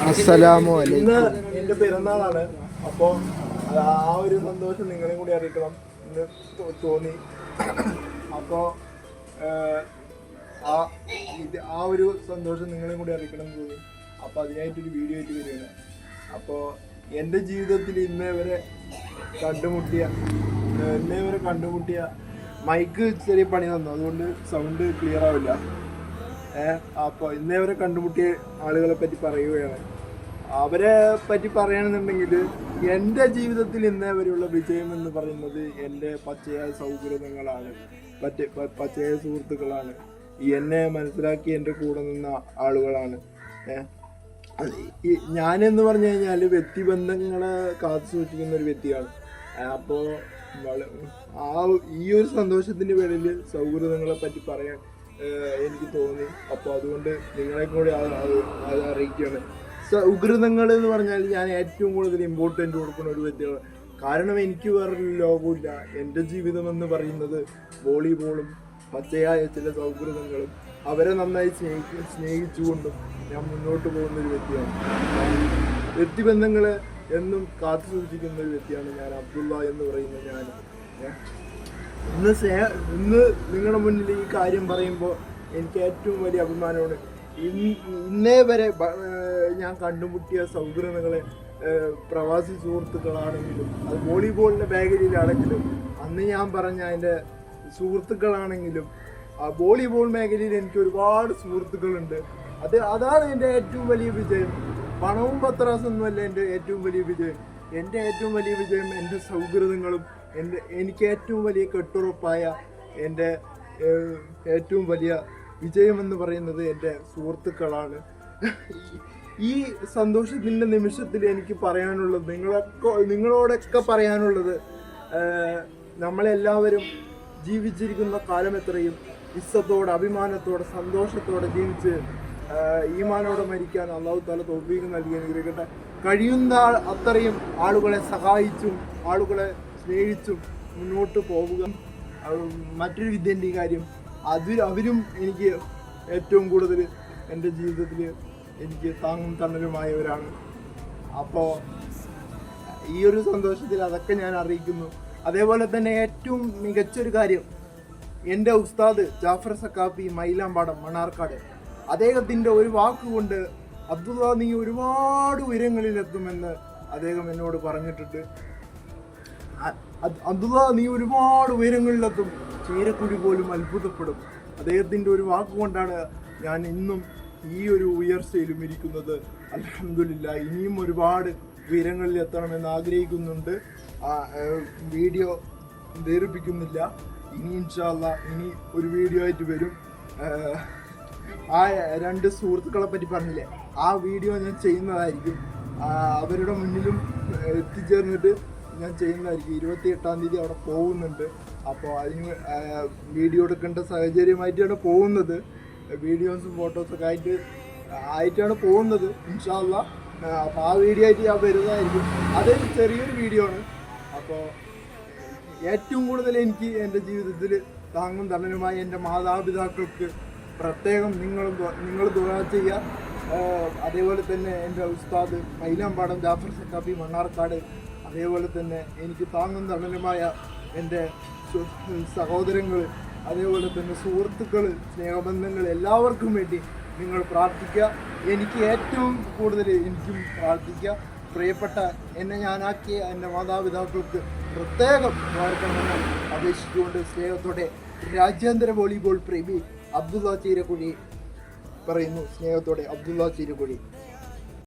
അസ്സലാമു അലൈക്കും എന്റെ പിറന്നാളാണ് അപ്പോ ആ ഒരു സന്തോഷം നിങ്ങളെ കൂടി അറിയിക്കണം തോന്നി. അപ്പോ ആ ആ ഒരു സന്തോഷം നിങ്ങളെ കൂടി അറിയിക്കണം എന്ന് തോന്നി. അപ്പൊ അതിനായിട്ടൊരു വീഡിയോ ആയിട്ട് വരികയാണ്. അപ്പോ എന്റെ ജീവിതത്തിൽ ഇന്നേ വരെ കണ്ടുമുട്ടിയ ഇന്നേവരെ ഇന്നേ വരെ കണ്ടുമുട്ടിയ മൈക്ക് ചെറിയ പണി തന്നു. അതുകൊണ്ട് സൗണ്ട് ക്ലിയർ ആവില്ല. ഏഹ് അപ്പൊ ഇന്നേ വരെ കണ്ടുമുട്ടിയ ആളുകളെ പറ്റി പറയുകയാണ്. അവരെ പറ്റി പറയുകയാണെന്നുണ്ടെങ്കിൽ എന്റെ ജീവിതത്തിൽ ഇന്നേ വരെയുള്ള വിജയം എന്ന് പറയുന്നത് എന്റെ പച്ചയായ സൗഹൃദങ്ങളാണ്. പറ്റ പച്ചയായ സുഹൃത്തുക്കളാണ്. എന്നെ മനസ്സിലാക്കി എന്റെ കൂടെ നിന്ന ആളുകളാണ്. ഞാനെന്ന് പറഞ്ഞു കഴിഞ്ഞാൽ വ്യക്തിബന്ധങ്ങളെ കാത്തു സൂക്ഷിക്കുന്ന ഒരു വ്യക്തിയാണ്. അപ്പോൾ ആ ഈ ഒരു സന്തോഷത്തിന്റെ പേരിൽ സൗഹൃദങ്ങളെ പറ്റി പറയാൻ എനിക്ക് തോന്നി. അപ്പോൾ അതുകൊണ്ട് നിങ്ങളെ കൂടി അത് അറിയിക്കുകയാണ്. ഉഗ്രതങ്ങൾ എന്ന് പറഞ്ഞാൽ ഞാൻ ഏറ്റവും കൂടുതൽ ഇമ്പോർട്ടന്റ് കൊടുക്കുന്ന ഒരു വ്യക്തിയാണ് കാരണം എനിക്ക് വേറൊരു ലോകമില്ല എന്റെ ജീവിതം എന്ന് പറയുന്നത് വോളിബോളും പച്ചയായ ചില സൗഹൃദങ്ങളും അവരെ നന്നായി സ്നേഹിക്ക സ്നേഹിച്ചുകൊണ്ടും ഞാൻ മുന്നോട്ട് പോകുന്ന ഒരു വ്യക്തിയാണ്. വ്യക്തിബന്ധങ്ങളെ എന്നും കാത്തു സൂക്ഷിക്കുന്ന ഒരു വ്യക്തിയാണ് ഞാൻ അബ്ദുള്ള എന്ന് പറയുന്ന ഞാൻ? ഇന്ന് സേ ഇന്ന് നിങ്ങളുടെ മുന്നിൽ ഈ കാര്യം പറയുമ്പോൾ എനിക്ക് ഏറ്റവും വലിയ അഭിമാനമാണ്. ഇന്ന് വരെ ഞാൻ കണ്ടുമുട്ടിയ സൗഹൃദങ്ങളെ പ്രവാസി സുഹൃത്തുക്കളാണെങ്കിലും അത് വോളിബോളിന്റെ മേഖലയിലാണെങ്കിലും അന്ന് ഞാൻ പറഞ്ഞ അതിന്റെ സുഹൃത്തുക്കളാണെങ്കിലും ആ വോളിബോൾ മേഖലയിൽ എനിക്ക് ഒരുപാട് സുഹൃത്തുക്കളുണ്ട്. അത് അതാണ് എന്റെ ഏറ്റവും വലിയ വിജയം. പണവും പത്രാസൊന്നുമല്ല എന്റെ ഏറ്റവും വലിയ വിജയം. എന്റെ ഏറ്റവും വലിയ വിജയം എന്റെ സൗഹൃദങ്ങളും എന്റെ എനിക്ക് ഏറ്റവും വലിയ കെട്ടുറപ്പായ എന്റെ ഏറ്റവും വലിയ വിജയമെന്ന് പറയുന്നത് എന്റെ സുഹൃത്തുക്കളാണ്. ഈ സന്തോഷത്തിന്റെ നിമിഷത്തിൽ എനിക്ക് പറയാനുള്ളത് നിങ്ങളൊക്കെ നിങ്ങളോടൊക്കെ പറയാനുള്ളത് നമ്മളെല്ലാവരും ജീവിച്ചിരിക്കുന്ന കാലം എത്രയും ഇസ്സത്തോടെ അഭിമാനത്തോടെ സന്തോഷത്തോടെ ജീവിച്ച് ഈമാനോടെ മരിക്കാൻ അള്ളാഹു താല തോഫീക്ക് നൽകി അനുഗ്രഹിക്കട്ടെ. കഴിയുന്ന അത്രയും ആളുകളെ സഹായിച്ചും ആളുകളെ സ്നേഹിച്ചും മുന്നോട്ട് പോവുക. മറ്റൊരു വിദ്യന്റെ കാര്യം. അത് അവരും എനിക്ക് ഏറ്റവും കൂടുതൽ എന്റെ ജീവിതത്തിൽ എനിക്ക് താങ്ങും തണലുമായവരാണ് അപ്പോൾ ഈ ഒരു സന്തോഷത്തിൽ അതൊക്കെ ഞാൻ അറിയിക്കുന്നു. അതേപോലെ തന്നെ ഏറ്റവും മികച്ചൊരു കാര്യം എന്റെ ഉസ്താദ് ജാഫർ സക്കാഫി മൈലാമ്പാടം മണ്ണാർക്കാട്. അദ്ദേഹത്തിന്റെ ഒരു വാക്കുകൊണ്ട് അബ്ദുള്ള നീ ഒരുപാട് ഉയരങ്ങളിലെത്തുമെന്ന് അദ്ദേഹം എന്നോട് പറഞ്ഞിട്ടുണ്ട്. അ- അത് അബ്ദുള്ള നീ ഒരുപാട് ഉയരങ്ങളിലെത്തും ചീരക്കുഴി പോലും അത്ഭുതപ്പെടും. അദ്ദേഹത്തിന്റെ ഒരു വാക്കുകൊണ്ടാണ് ഞാൻ ഇന്നും ഈ ഒരു ഉയർച്ചയിലും ഇരിക്കുന്നത്. അലഹമില്ല ഇനിയും ഒരുപാട് ഉയരങ്ങളിൽ എത്തണമെന്ന് ആഗ്രഹിക്കുന്നുണ്ട്. വീഡിയോ ദീർപ്പിക്കുന്നില്ല ഇനി ഇൻഷാല്ല ഇനി ഒരു വീഡിയോ ആയിട്ട് വരും. ആ രണ്ട് സുഹൃത്തുക്കളെ പറ്റി പറഞ്ഞില്ലേ? ആ വീഡിയോ ഞാൻ ചെയ്യുന്നതായിരിക്കും. അവരുടെ മുന്നിലും എത്തിച്ചേർന്നിട്ട് ഞാൻ ചെയ്യുന്നതായിരിക്കും. ഇരുപത്തി എട്ടാം തീയതി അവിടെ പോകുന്നുണ്ട്. അപ്പോൾ അതിന് വീഡിയോ എടുക്കേണ്ട സാഹചര്യമായിട്ടാണ് പോകുന്നത്. വീഡിയോസും ഫോട്ടോസൊക്കെ ആയിട്ട് ആയിട്ടാണ് പോകുന്നത് ഇൻഷാല്ല അപ്പോൾ ആ വീഡിയോ ആയിട്ട് ഞാൻ വരുന്നതായിരിക്കും. അതൊരു ചെറിയൊരു വീഡിയോ ആണ്. അപ്പോൾ ഏറ്റവും കൂടുതൽ എനിക്ക് എന്റെ ജീവിതത്തിൽ താങ്ങും തണലുമായി എന്റെ മാതാപിതാക്കൾക്ക് പ്രത്യേകം നിങ്ങളും നിങ്ങൾ ദുആ ചെയ്യുക. അതേപോലെ തന്നെ എന്റെ ഉസ്താദ് മൈലാമ്പാടം ജാഫർ സക്കാഫി മണ്ണാർക്കാട് അതേപോലെ തന്നെ എനിക്ക് താങ്ങും തണലുമായ എന്റെ സഹോദരങ്ങൾ അതേപോലെ തന്നെ സുഹൃത്തുക്കൾ സ്നേഹബന്ധങ്ങൾ എല്ലാവർക്കും വേണ്ടി നിങ്ങൾ പ്രാർത്ഥിക്കുക. എനിക്ക് ഏറ്റവും കൂടുതൽ എനിക്കും പ്രാർത്ഥിക്കുക. പ്രിയപ്പെട്ട എന്നെ ഞാനാക്കിയ എന്റെ മാതാപിതാക്കൾക്ക് പ്രത്യേകം വാർക്കണമെന്ന് അപേക്ഷിച്ചുകൊണ്ട് സ്നേഹത്തോടെ രാജ്യാന്തര വോളിബോൾ പ്രേമി അബ്ദുള്ള ചീരക്കുഴി പറയുന്നു. സ്നേഹത്തോടെ അബ്ദുള്ള ചീരക്കുഴി.